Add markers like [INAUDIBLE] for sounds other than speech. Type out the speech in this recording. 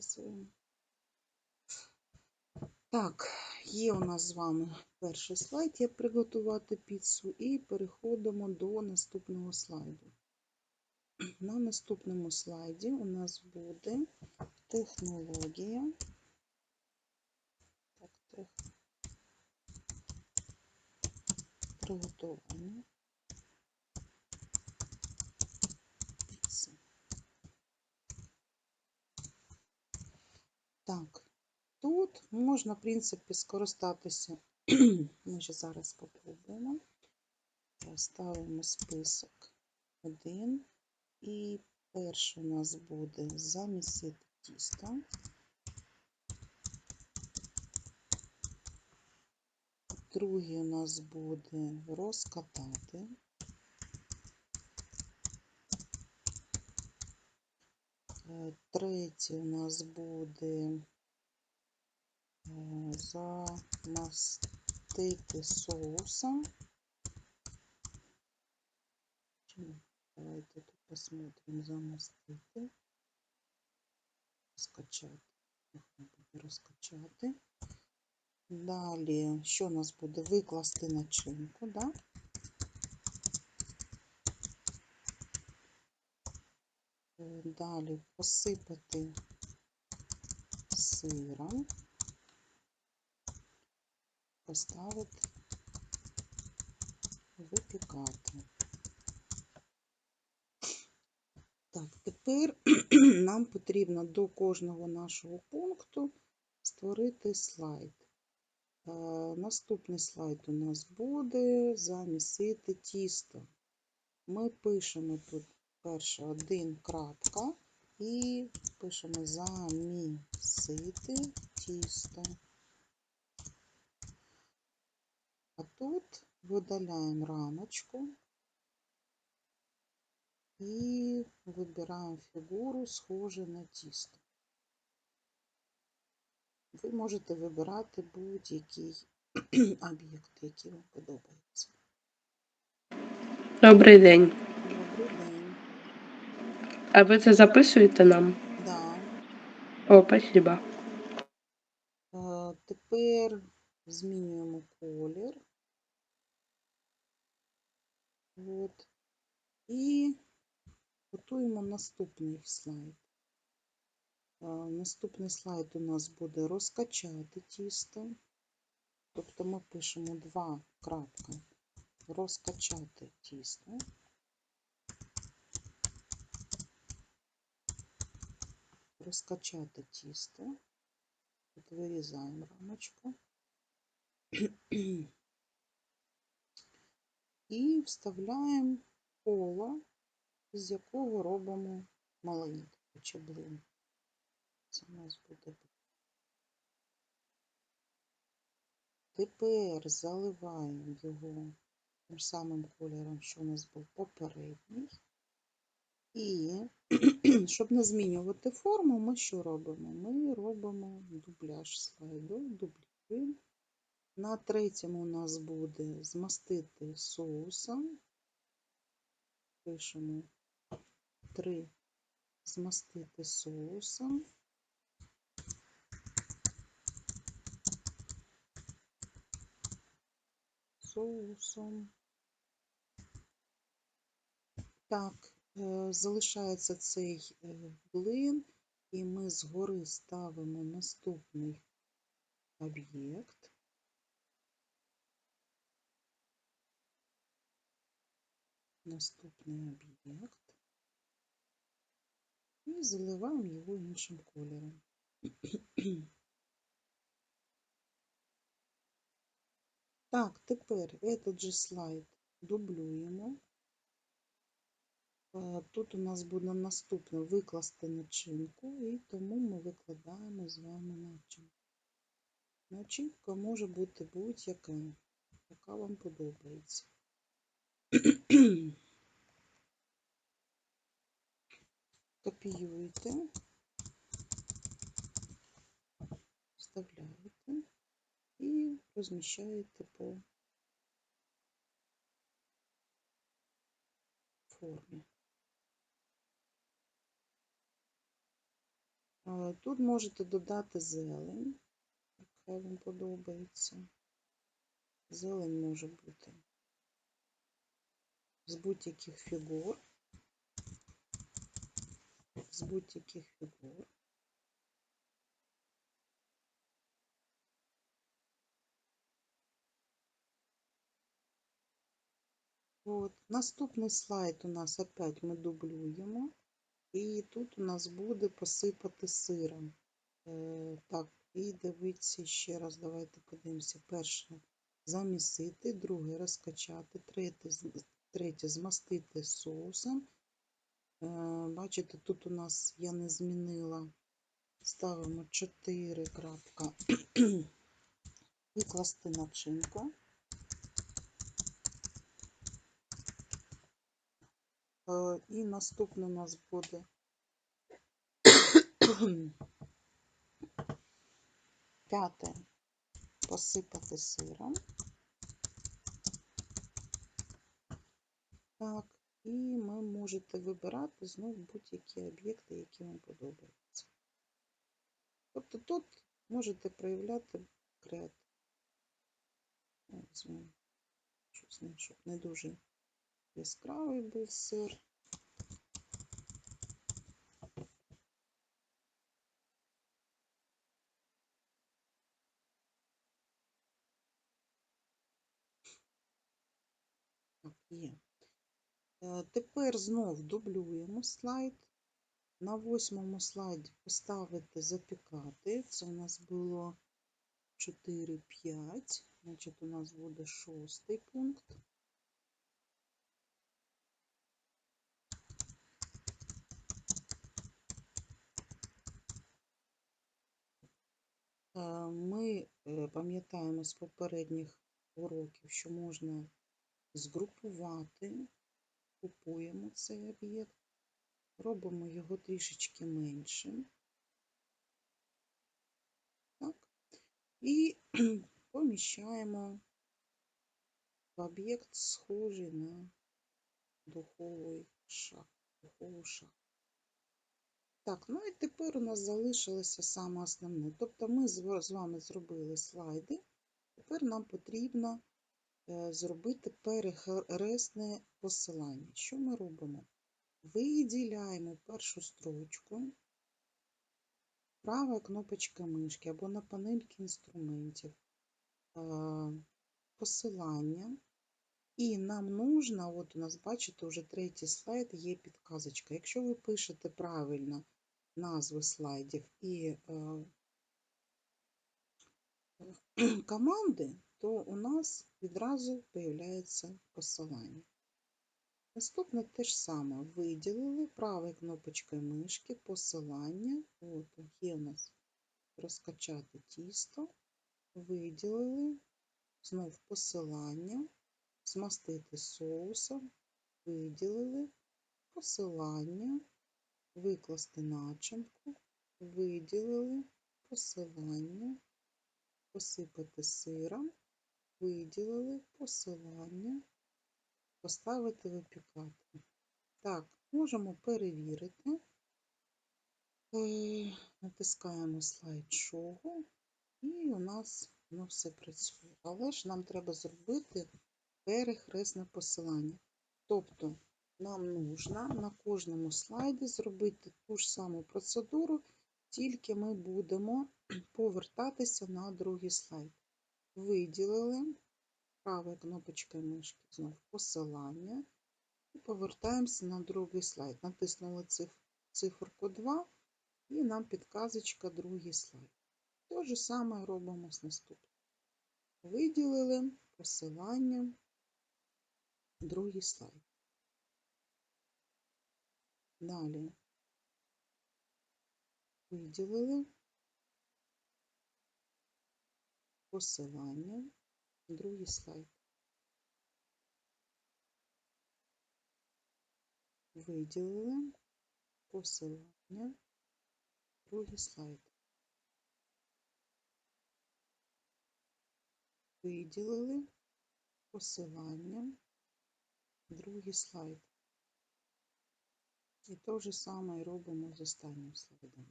записуємо. Так, є у нас з вами перший слайд, як приготувати піцу, і переходимо до наступного слайду. На наступному слайді у нас буде технологія. Так. Приготування Так, тут можна, в принципі, скористатися. [CLEARS THROAT] Ми ще зараз спробуємо. Ставимо список 1. І перше у нас буде замісити тісто. Другий у нас буде розкатати. Третій у нас буде е, замастити соусом. Давайте тут посмотрим замастити. Розкачати. Розкачати. Далі, що у нас буде? Викласти начинку, да? Далі посипати сиром, поставити, випікати. Так, тепер [CLEARS THROAT] нам потрібно до кожного нашого пункту створити слайд. Е, Наступний слайд у нас буде замісити тісто. Ми пишемо тут перше один крапка і пишемо замісити тісто. А тут видаляємо рамочку і вибираємо фігуру, схожу на тісто. Ви можете вибирати будь-який [CLEARS THROAT] об'єкт, який вам подобається. Добрий день. А ви це записуєте нам? Да. О, спасибо. Е, Тепер змінюємо колір. От. І готуємо наступний слайд. Е, Наступний слайд у нас буде розкачати тісто. Тобто ми пишемо два крапка. Розкачати тісто. Розкачати тісто. Тут вирізаємо рамочку. І вставляємо коло, з якого робимо маленький чаблин. Це у нас буде. Тепер заливаємо його тим самим кольором, що у нас був попередній. І щоб не змінювати форму, ми що робимо? Ми робимо дубляж слайду, дублюємо. На третьому у нас буде змастити соусом. Пишемо 3 змастити соусом. Соусом. Так, залишається цей е, блин, і ми згори ставимо наступний об'єкт. Наступний об'єкт. І заливаємо його іншим кольором. Так, тепер этот же слайд дублюємо. Тут у нас буде наступне викласти начинку, і тому ми викладаємо з вами начинку. Начинка може бути будь-яка, яка вам подобається. [CLEARS THROAT] Копіюєте, вставляєте і розміщаєте по формі. Е, Е, Тут можете додати зелень, яка вам подобається. Зелень може бути з будь-яких фігур. З будь-яких фігур. От. Наступний слайд у нас опять ми дублюємо. І тут у нас буде посипати сиром. Е, так, і дивіться ще раз, давайте подивимося. Перше замісити, друге розкачати, третє, третє змастити соусом. Е, бачите, тут у нас я не змінила. Ставимо 4 крапка. [CLEARS THROAT] Викласти начинку. І наступне у нас буде [COUGHS] п'яте посипати сиром. Так, і ми можете вибирати знов будь-які об'єкти, які вам подобаються. Тобто тут можете проявляти креатив. Ну, щось, не дуже яскравий був сир. Так, є. Е, Тепер знов дублюємо слайд. На восьмому слайді поставити запікати. Це у нас було 4-5. Значить, у нас буде шостий пункт. Ми е, пам'ятаємо з попередніх уроків, що можна згрупувати, купуємо цей об'єкт, робимо його трішечки меншим. Так. І [CLEARS THROAT] поміщаємо в об'єкт, схожий на духовий шаг. Духову шахту. Так, ну і тепер у нас залишилося саме основне. Тобто ми з вами зробили слайди. Тепер нам потрібно е, зробити перехресне посилання. Що ми робимо? Виділяємо першу строчку, права кнопочка мишки або на панельки інструментів, е, посилання. І нам нужно, от у нас, бачите, вже третій слайд є підказочка. Якщо ви пишете правильно назви слайдів і е, [CLEARS THROAT] команди, то у нас відразу появляється посилання. Наступне те ж саме. Виділили правою кнопочкою мишки посилання. От є у нас розкачати тісто, виділили, знов посилання, змастити соусом, виділили, посилання, викласти начинку, виділили, посилання, посипати сиром, виділили, посилання, поставити випікати. Так, можемо перевірити. Е, Натискаємо слайд шоу, і у нас воно все працює. Але ж нам треба зробити перехресне посилання. Тобто нам нужно на кожному слайді зробити ту ж саму процедуру, тільки ми будемо [CLEARS THROAT] повертатися на другий слайд. Виділили правою кнопочкою мишки знов посилання і повертаємося на другий слайд. Натиснули циф- циферку 2 і нам підказочка другий слайд. Те ж саме робимо з наступним. Виділили посилання, другий слайд. Далі. Виділили. Посилання, другий слайд. Виділили. Посилання, другий слайд. Виділили. Посилання, другий слайд. І те ж саме робимо з останнім слайдом.